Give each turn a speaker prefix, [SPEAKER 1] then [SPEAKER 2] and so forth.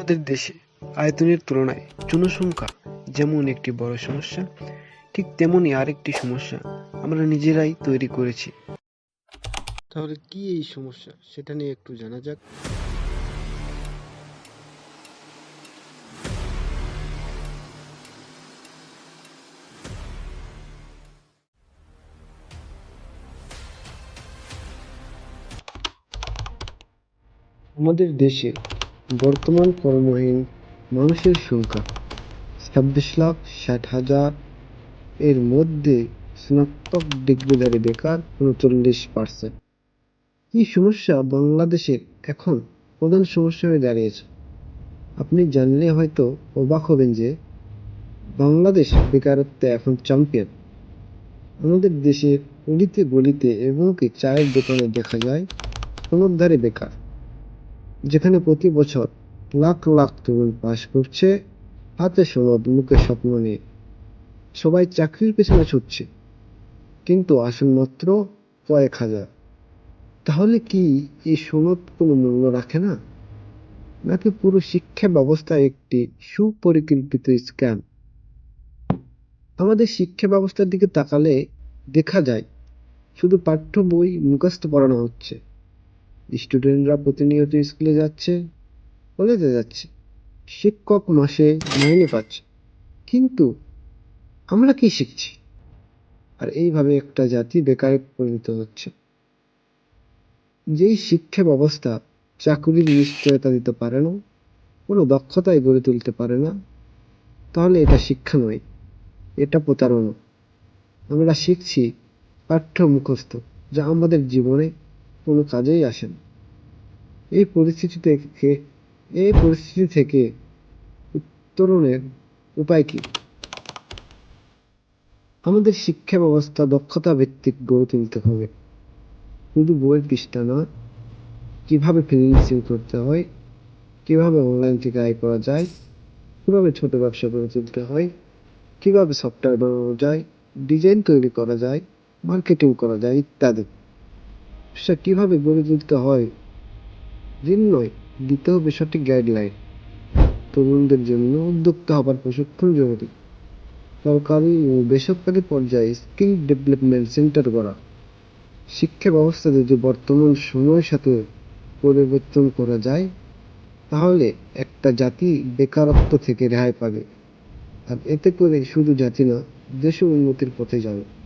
[SPEAKER 1] আমাদের দেশে আয়তনের তুলনায় জনসংখ্যা যেমন একটি বড় সমস্যা, ঠিক তেমনই আরেকটি সমস্যা আমরা নিজেরাই তৈরি করেছি। তাহলে কি এই সমস্যা? সেটা নিয়ে একটু জানা যাক। আমাদের দেশে বর্তমান কর্মহীন মানুষের সংখ্যা ছাব্বিশ লাখ ষাট হাজার। এর মধ্যে স্নাতক ডিগ্রিধারী বেকার উনচল্লিশ পার্সেন্ট এই সমস্যা বাংলাদেশের এখন প্রধান সমস্যা হয়ে দাঁড়িয়েছে? আপনি জানলে হয়তো অবাক হবেন যে বাংলাদেশ বেকারত্বে এখন চ্যাম্পিয়ন আমাদের দেশের অলিতে গলিতে এমনকি চায়ের দোকানে দেখা যায় সনদধারী বেকার। যেখানে প্রতি বছর লাখ লাখ তরুণ পাশ করছে, হাতে সনদ মুখে স্বপ্ন নিয়ে। সবাই চাকরির পেছনে ছুটছে, কিন্তু আসল মাত্র কয়েক হাজার। তাহলে কি এই সনদ কোনো মূল্য রাখে না? নাকি পুরো শিক্ষা ব্যবস্থা একটি সুপরিকল্পিত স্ক্যাম? আমাদের শিক্ষা ব্যবস্থার দিকে তাকালে দেখা যায়, শুধু পাঠ্য বই মুখস্থ পড়ানো হচ্ছে। স্টুডেন্টরা প্রতিনিয়ত স্কুলে যাচ্ছে, কলেজে যাচ্ছে। শিক্ষক মাসে মাইনে পাচ্ছে। কিন্তু আমরা কি শিখছি? আর এইভাবে একটা জাতি বেকারে পরিণত হচ্ছে। যেই শিক্ষা ব্যবস্থা চাকুরির নিশ্চয়তা দিতে পারে না, কোনো দক্ষতাই গড়ে তুলতে পারে না, তাহলে এটা শিক্ষা নয়, এটা প্রতারণা। আমরা শিখছি পাঠ্য মুখস্থ যা আমাদের জীবনে কোনো কাজেই আসে না। এই পরিস্থিতি থেকে এই পরিস্থিতি থেকে উত্তরণের উপায় কি? আমাদের শিক্ষা ব্যবস্থা, দক্ষতা ভিত্তিক গড়ে তুলতে হবে। শুধু বইয়ের পৃষ্ঠা নয়, কীভাবে ফ্রিল্যান্সিং করতে হয়, কীভাবে অনলাইন থেকে আয় করা যায়, কীভাবে ছোট ব্যবসা গড়ে তুলতে হয়, কীভাবে সফটওয়্যার বানানো যায় ডিজাইন তৈরি করা যায় মার্কেটিং করা যায় ইত্যাদি। সে কীভাবে গড়ে তুলতে হয়? ঋণ নয় দিতে হবে সঠিক গাইডলাইন তরুণদের জন্য উদ্যোক্তা হবার প্রশিক্ষণ জরুরি। সরকারি ও বেসরকারি পর্যায়ে স্কিল ডেভেলপমেন্ট সেন্টার করা। শিক্ষা ব্যবস্থা যদি বর্তমান সময়ের সাথে পরিবর্তন করা যায়, তাহলে একটা জাতি বেকারত্ব থেকে রেহাই পাবে। আর এতে করে শুধু জাতি না, দেশও উন্নতির পথে যাবে।